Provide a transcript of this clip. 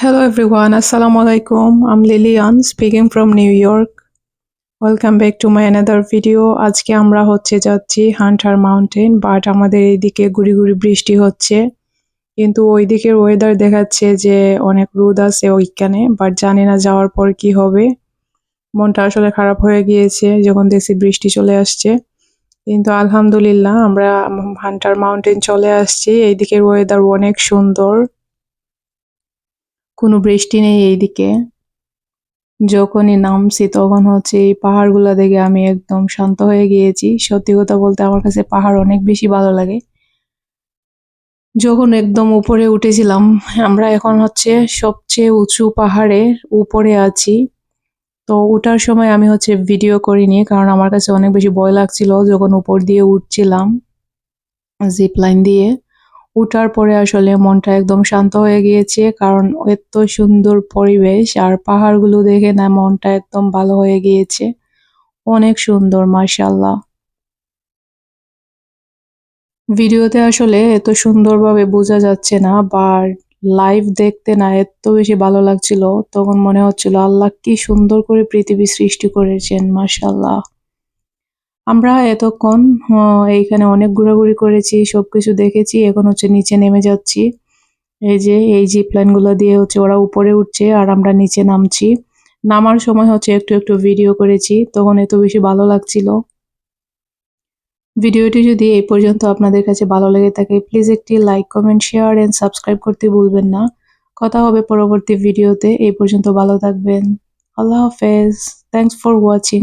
Hello everyone, Assalamu alaikum. I'm Lillian speaking from New York. Welcome back to my another video আজকে আমরা হচ্ছে যাচ্ছি Hunter mountain but আমাদের এইদিকে গুড়ি গুড়ি বৃষ্টি হচ্ছে কিন্তু ওই দিকের ওয়েদার দেখাচ্ছে যে অনেক রোদ আছে ওইখানে বাট জানি না যাওয়ার পর কি হবে মনটা আসলে খারাপ হয়ে গিয়েছে যখন দেখছি বৃষ্টি চলে আসছে কিন্তু আলহামদুলিল্লাহ আমরা হান্টার মাউন্টেন চলে আসছি এই দিকের ওয়েদার অনেক সুন্দর কোনো বৃষ্টি নেই এইদিকে। যখনই নামছি তখন হচ্ছে এই পাহাড়গুলো দেখে আমি একদম শান্ত হয়ে গিয়েছি। সত্যি কথা বলতে আমার কাছে পাহাড় অনেক বেশি ভালো লাগে। যখন একদম উপরে উঠেছিলাম, আমরা এখন হচ্ছে সবচেয়ে উঁচু পাহাড়ের উপরে আছি। তো ওঠার সময় আমি হচ্ছে ভিডিও করিনি কারণ আমার কাছে অনেক বেশি ভয় লাগছিল যখন উপর দিয়ে উঠছিলাম জিপ লাইন দিয়ে। উঠার পরে আসলে মনটা একদম শান্ত হয়ে গিয়েছে, কারণ এত সুন্দর পরিবেশ আর পাহাড়গুলো দেখে না মনটা একদম ভালো হয়ে গিয়েছে। অনেক সুন্দর মার্শাল্লাহ ভিডিওতে আসলে এত সুন্দরভাবে বোঝা যাচ্ছে না বা লাইভ দেখতে না এত বেশি ভালো লাগছিল। তখন মনে হচ্ছিল, আল্লাহ কি সুন্দর করে পৃথিবী সৃষ্টি করেছেন মার্শাল্লাহ আমরা এতক্ষণ এইখানে অনেক ঘোরাঘুরি করেছি, সবকিছু দেখেছি, এখন হচ্ছে নিচে নেমে যাচ্ছি। এই যে, এই জিপগুলো দিয়ে হচ্ছে ওরা উপরে উঠছে আর আমরা নিচে নামছি। নামার সময় হচ্ছে একটু একটু ভিডিও করেছি, তখন এত বেশি ভালো লাগছিল। ভিডিওটি যদি এই পর্যন্ত আপনাদের কাছে ভালো লেগে থাকে প্লিজ একটি like comment share and subscribe করতে ভুলবেন না। কথা হবে পরবর্তী ভিডিওতে এই পর্যন্ত ভালো থাকবেন। আল্লাহ হাফেজ। Thanks for watching